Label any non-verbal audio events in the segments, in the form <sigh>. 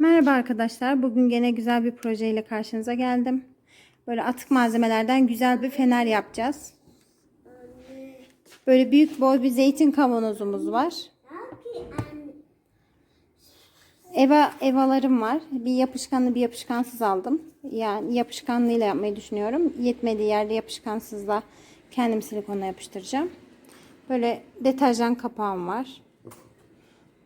Merhaba arkadaşlar. Bugün gene güzel bir projeyle karşınıza geldim. Böyle atık malzemelerden güzel bir fener yapacağız. Böyle büyük boy bir zeytin kavanozumuz var. Eva evalarım var. Bir yapışkanlı bir yapışkansız aldım. Yani yapışkanlıyla yapmayı düşünüyorum. Yetmediği yerde yapışkansızla kendim silikonla yapıştıracağım. Böyle deterjan kapağım var.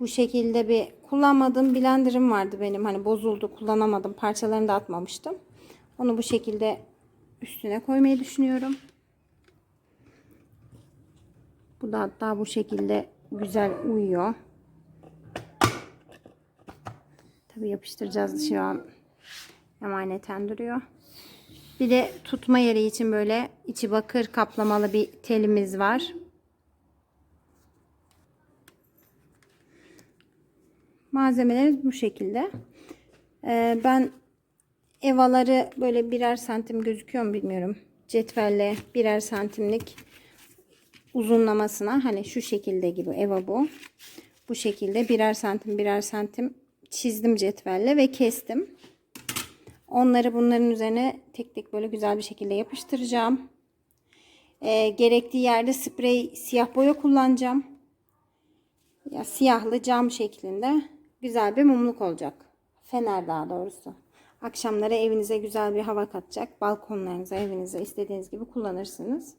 Bu şekilde bir kullanmadığım blenderım vardı benim. Hani bozuldu kullanamadım. Parçalarını da atmamıştım. Onu bu şekilde üstüne koymayı düşünüyorum. Bu da hatta bu şekilde güzel uyuyor. Tabi yapıştıracağız şu an. Emaneten duruyor. Bir de tutma yeri için böyle içi bakır kaplamalı bir telimiz var. Malzemelerimiz bu şekilde. Ee, ben evaları böyle birer santim gözüküyor mu bilmiyorum. Cetvelle birer santimlik uzunlamasına hani şu şekilde gibi eva bu. Bu şekilde birer santim birer santim çizdim cetvelle ve kestim. Onları bunların üzerine tek tek böyle güzel bir şekilde yapıştıracağım. Ee, gerektiği yerde sprey siyah boya kullanacağım. Ya siyahlı cam şeklinde güzel bir mumluk olacak. Fener daha doğrusu. Akşamları evinize güzel bir hava katacak. Balkonlarınıza, evinize istediğiniz gibi kullanırsınız.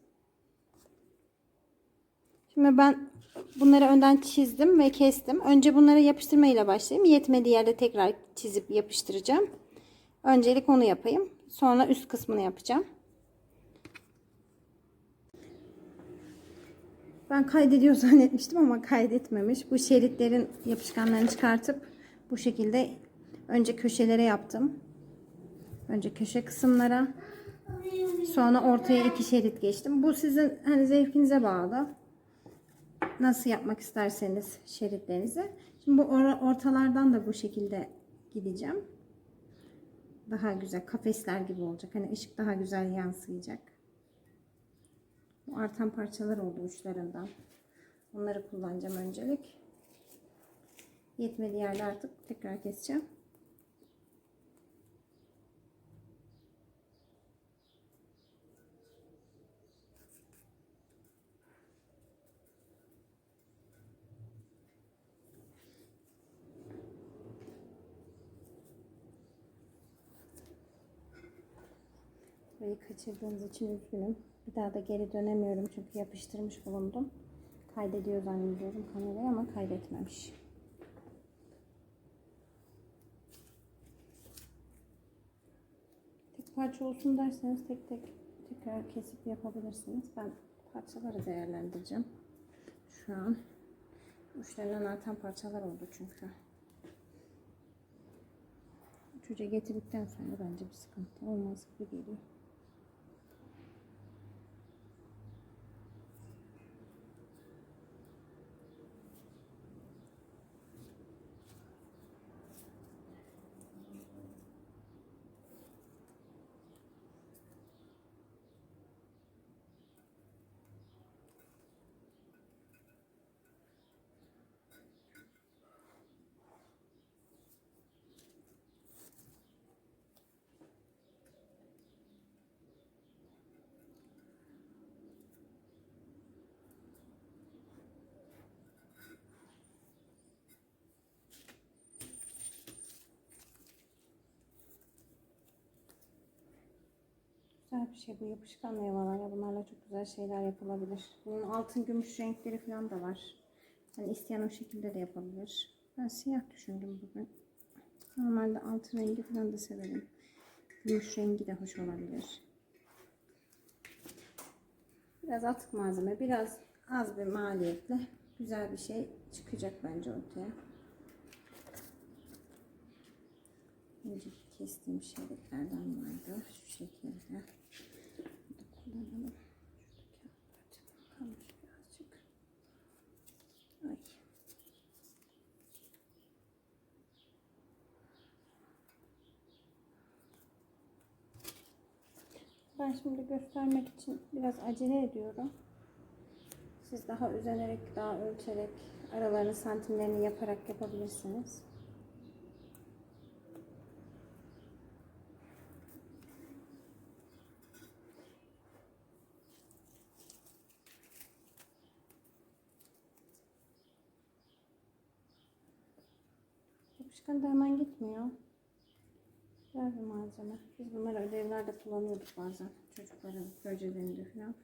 Şimdi ben bunları önden çizdim ve kestim. Önce bunları yapıştırmayla başlayayım. Yetmediği yerde tekrar çizip yapıştıracağım. Öncelik onu yapayım. Sonra üst kısmını yapacağım. Ben kaydediyor <laughs> zannetmiştim ama kaydetmemiş. Bu şeritlerin yapışkanlarını çıkartıp bu şekilde önce köşelere yaptım. Önce köşe kısımlara. Sonra ortaya iki şerit geçtim. Bu sizin hani zevkinize bağlı. Nasıl yapmak isterseniz şeritlerinizi. Şimdi bu ortalardan da bu şekilde gideceğim. Daha güzel kafesler gibi olacak. Hani ışık daha güzel yansıyacak. Artan parçalar oldu uçlarından. Onları kullanacağım öncelik. Yetmediği yerde artık tekrar keseceğim. Burayı kaçırdığınız için üzgünüm. Bir daha da geri dönemiyorum çünkü yapıştırmış bulundum. Kaydediyor zannediyorum kamerayı ama kaydetmemiş. Tek parça olsun derseniz tek tek tekrar kesip yapabilirsiniz. Ben parçaları değerlendireceğim. Şu an uçlarından artan parçalar oldu çünkü. Çocuğa getirdikten sonra bence bir sıkıntı olmaz gibi geliyor. Güzel bir şey bu yapışkan meyvelerle bunlarla çok güzel şeyler yapılabilir. Bunun altın gümüş renkleri falan da var. Yani isteyen o şekilde de yapabilir. Ben siyah düşündüm bugün. Normalde altın rengi falan da severim. Gümüş rengi de hoş olabilir. Biraz atık malzeme, biraz az bir maliyetle güzel bir şey çıkacak bence ortaya. Önceki kestiğim şeritlerden vardı. Şu şekilde. Kullanalım. Şuradaki birazcık. Ay. Ben şimdi göstermek için biraz acele ediyorum. Siz daha özenerek, daha ölçerek, aralarını santimlerini yaparak yapabilirsiniz. Yapışkan hemen gitmiyor. Güzel bir malzeme. Biz bunları ödevlerde kullanıyorduk bazen. Çocukların projelerinde falan.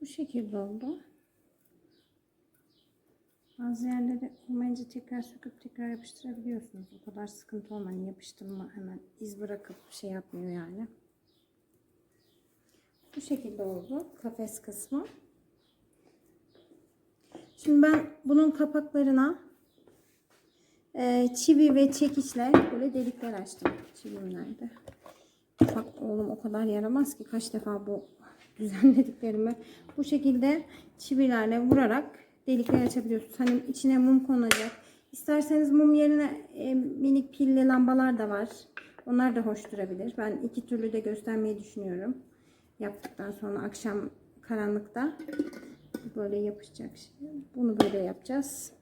Bu şekilde oldu. Bazı yerleri olmayınca tekrar söküp tekrar yapıştırabiliyorsunuz. O kadar sıkıntı olmayın. Yapıştırma hemen iz bırakıp şey yapmıyor yani. Bu şekilde oldu kafes kısmı. Şimdi ben bunun kapaklarına e, çivi ve çekiçle böyle delikler açtım. Çivim nerede? Oğlum o kadar yaramaz ki kaç defa bu <laughs> düzenlediklerimi bu şekilde çivilerle vurarak delikler açabiliyorsunuz. Hani içine mum konacak. İsterseniz mum yerine e, minik pilli lambalar da var. Onlar da hoş durabilir. Ben iki türlü de göstermeyi düşünüyorum. Yaptıktan sonra akşam karanlıkta böyle yapışacak. Şimdi bunu böyle yapacağız.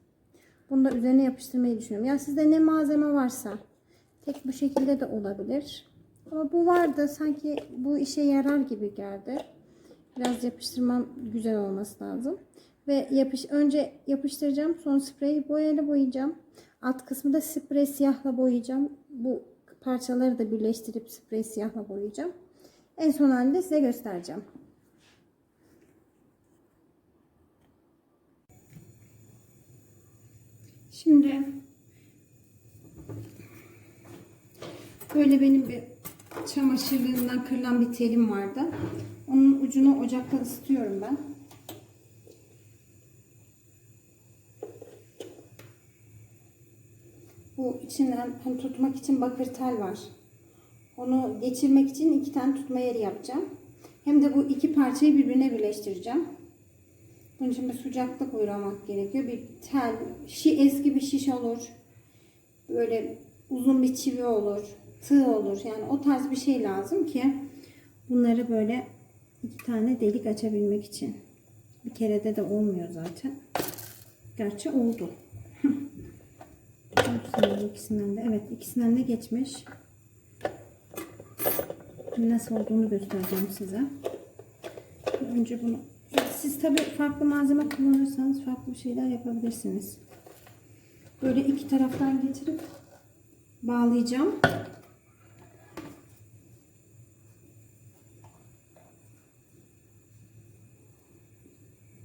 Bunu da üzerine yapıştırmayı düşünüyorum. Ya sizde ne malzeme varsa tek bu şekilde de olabilir. Ama bu vardı. Sanki bu işe yarar gibi geldi. Biraz yapıştırmam güzel olması lazım. Ve yapış önce yapıştıracağım. Sonra sprey boyayla boyayacağım. Alt kısmı da sprey siyahla boyayacağım. Bu parçaları da birleştirip sprey siyahla boyayacağım. En son halinde size göstereceğim. Şimdi böyle benim bir çamaşırlığından kırılan bir telim vardı. Onun ucunu ocakta ısıtıyorum ben. Bu içinden hani tutmak için bakır tel var. Onu geçirmek için iki tane tutma yeri yapacağım. Hem de bu iki parçayı birbirine birleştireceğim. Bunun için bir sıcaklık uygulamak gerekiyor. Bir tel, şi, eski bir şiş olur. Böyle uzun bir çivi olur. Tığ olur. Yani o tarz bir şey lazım ki bunları böyle iki tane delik açabilmek için. Bir kerede de olmuyor zaten. Gerçi oldu. İkisinden de. Evet ikisinden de geçmiş. Nasıl olduğunu göstereceğim size. Önce bunu siz tabi farklı malzeme kullanırsanız farklı şeyler yapabilirsiniz. Böyle iki taraftan getirip bağlayacağım.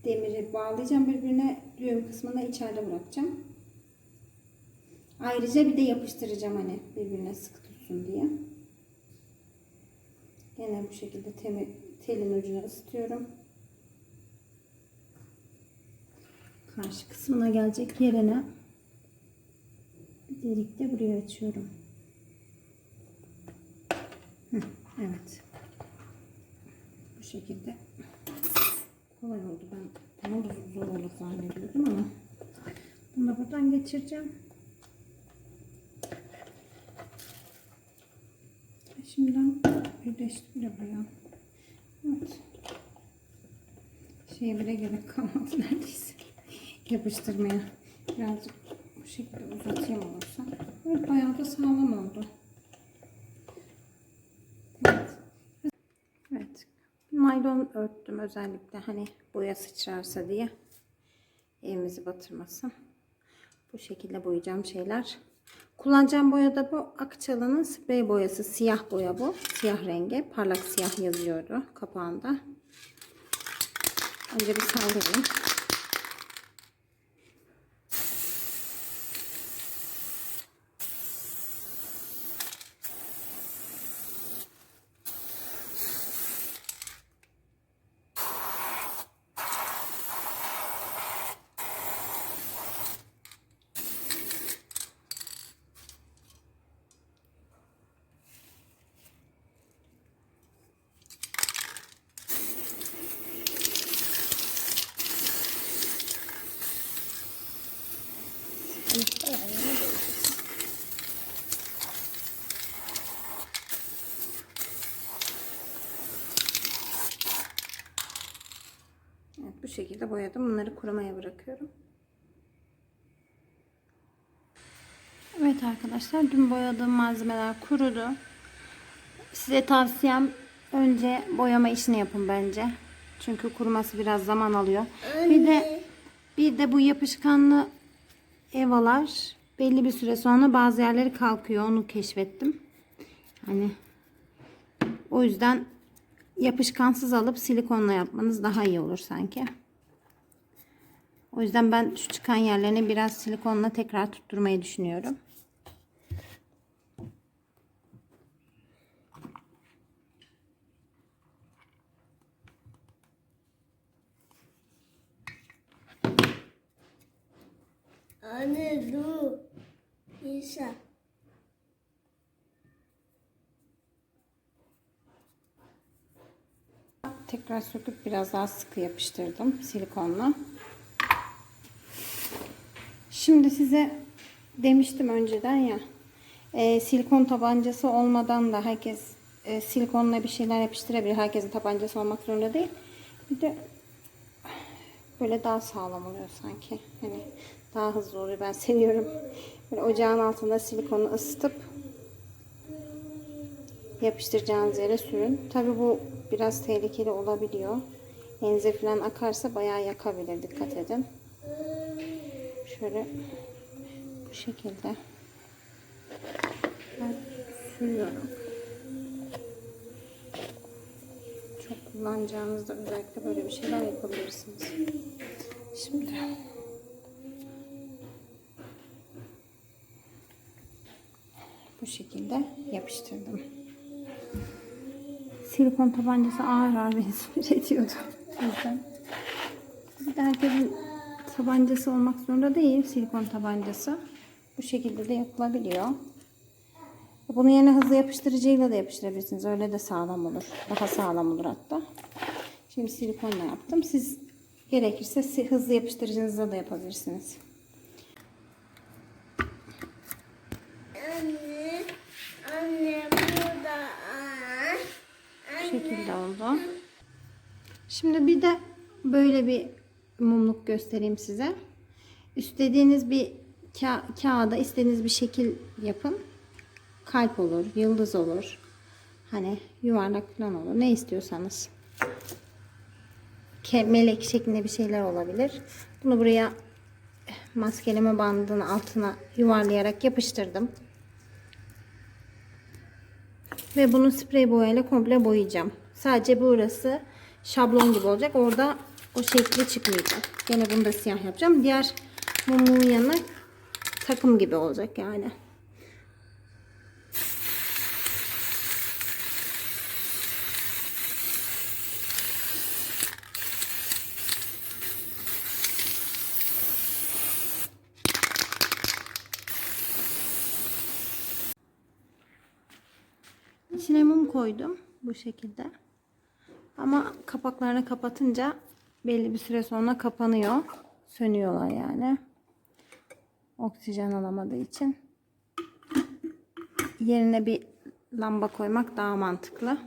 Demiri bağlayacağım birbirine düğüm kısmını içeride bırakacağım. Ayrıca bir de yapıştıracağım hani birbirine sıkı tutsun diye. Yine bu şekilde telin ucunu ısıtıyorum. Karşı kısmına gelecek yerine bir delik de buraya açıyorum. Heh, evet. Bu şekilde kolay oldu. Ben bunu zor olur zannediyordum ama bunu da buradan geçireceğim. Şimdiden birleşti bile buraya. Evet. Şeye bile gerek kalmadı neredeyse. Yapıştırmaya. Birazcık bu şekilde uzatayım olursa. Evet bayağı da sağlam oldu. Evet. Evet. Naylon örttüm özellikle hani boya sıçrarsa diye. Elimizi batırmasın. Bu şekilde boyayacağım şeyler. Kullanacağım boya da bu Akçalı'nın sprey boyası. Siyah boya bu. Siyah rengi. Parlak siyah yazıyordu kapağında. Önce bir saldırayım. Evet, bu şekilde boyadım. Bunları kurumaya bırakıyorum. Evet arkadaşlar dün boyadığım malzemeler kurudu. Size tavsiyem önce boyama işini yapın bence. Çünkü kuruması biraz zaman alıyor. Bir de Bir de bu yapışkanlı evalar belli bir süre sonra bazı yerleri kalkıyor. Onu keşfettim. Hani o yüzden yapışkansız alıp silikonla yapmanız daha iyi olur sanki. O yüzden ben şu çıkan yerlerine biraz silikonla tekrar tutturmayı düşünüyorum. Anne dur. İsa. Tekrar söküp biraz daha sıkı yapıştırdım silikonla. Şimdi size demiştim önceden ya e, silikon tabancası olmadan da herkes e, silikonla bir şeyler yapıştırabilir. Herkesin tabancası olmak zorunda değil. Bir de böyle daha sağlam oluyor sanki. Hani daha hızlı oluyor. Ben seviyorum. Böyle ocağın altında silikonu ısıtıp yapıştıracağınız yere sürün. Tabi bu biraz tehlikeli olabiliyor. Elinize falan akarsa bayağı yakabilir. Dikkat edin. Şöyle bu şekilde ben sürüyorum. Çok kullanacağınızda özellikle böyle bir şeyler yapabilirsiniz. Şimdi bu şekilde yapıştırdım. Silikon tabancası ağır ağır beni <laughs> sinir ediyordu. Herkesin tabancası olmak zorunda değil silikon tabancası. Bu şekilde de yapılabiliyor. Bunun yerine hızlı yapıştırıcıyla da yapıştırabilirsiniz. Öyle de sağlam olur. Daha sağlam olur hatta. Şimdi silikonla yaptım. Siz gerekirse hızlı yapıştırıcınızla da yapabilirsiniz. Anne. Anne burada. Bu şekilde oldu. Şimdi bir de böyle bir mumluk göstereyim size. İstediğiniz bir ka- kağıda istediğiniz bir şekil yapın. Kalp olur, yıldız olur. Hani yuvarlak falan olur. Ne istiyorsanız. Melek şeklinde bir şeyler olabilir. Bunu buraya maskeleme bandının altına yuvarlayarak yapıştırdım. Ve bunu sprey boyayla komple boyayacağım. Sadece burası şablon gibi olacak. Orada o şekli çıkmayacak. Gene bunu da siyah yapacağım. Diğer mumumun yanına takım gibi olacak yani. İçine mum koydum bu şekilde. Ama kapaklarını kapatınca belli bir süre sonra kapanıyor. Sönüyorlar yani. Oksijen alamadığı için. Yerine bir lamba koymak daha mantıklı.